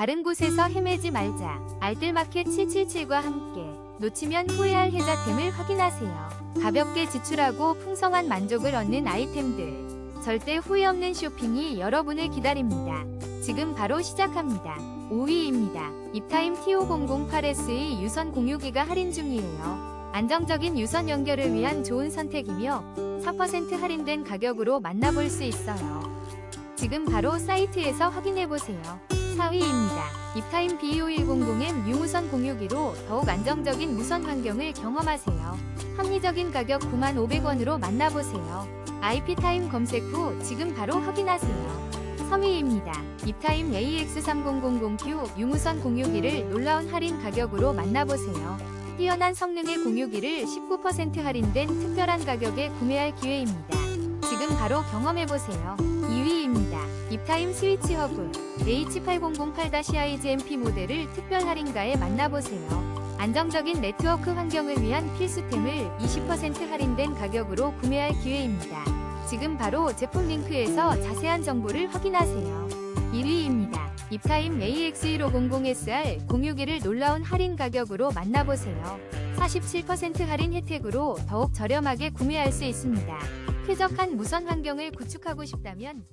다른 곳에서 헤매지 말자. 알뜰마켓 777과 함께 놓치면 후회할 혜자템을 확인하세요. 가볍게 지출하고 풍성한 만족을 얻는 아이템들. 절대 후회 없는 쇼핑이 여러분을 기다립니다. 지금 바로 시작합니다. 5위입니다. 입타임 T5008S의 유선 공유기가 할인 중이에요. 안정적인 유선 연결을 위한 좋은 선택이며 4% 할인된 가격으로 만나볼 수 있어요. 지금 바로 사이트에서 확인해보세요. 4위입니다. 입타임 B5100M 유무선 공유기로 더욱 안정적인 무선 환경을 경험하세요. 합리적인 가격 95,500원으로 만나보세요. IP타임 검색 후 지금 바로 확인하세요. 3위입니다. 입타임 AX3000Q 유무선 공유기를 놀라운 할인 가격으로 만나보세요. 뛰어난 성능의 공유기를 19% 할인된 특별한 가격에 구매할 기회입니다. 지금 바로 경험해보세요. 2위입니다. 입타임 스위치 허브 H8008-IGMP 모델을 특별 할인가에 만나보세요. 안정적인 네트워크 환경을 위한 필수템을 20% 할인된 가격으로 구매할 기회입니다. 지금 바로 제품 링크에서 자세한 정보를 확인하세요. 1위입니다. 입타임 AX1500SR 공유기를 놀라운 할인 가격으로 만나보세요. 47% 할인 혜택으로 더욱 저렴하게 구매할 수 있습니다. 쾌적한 무선 환경을 구축하고 싶다면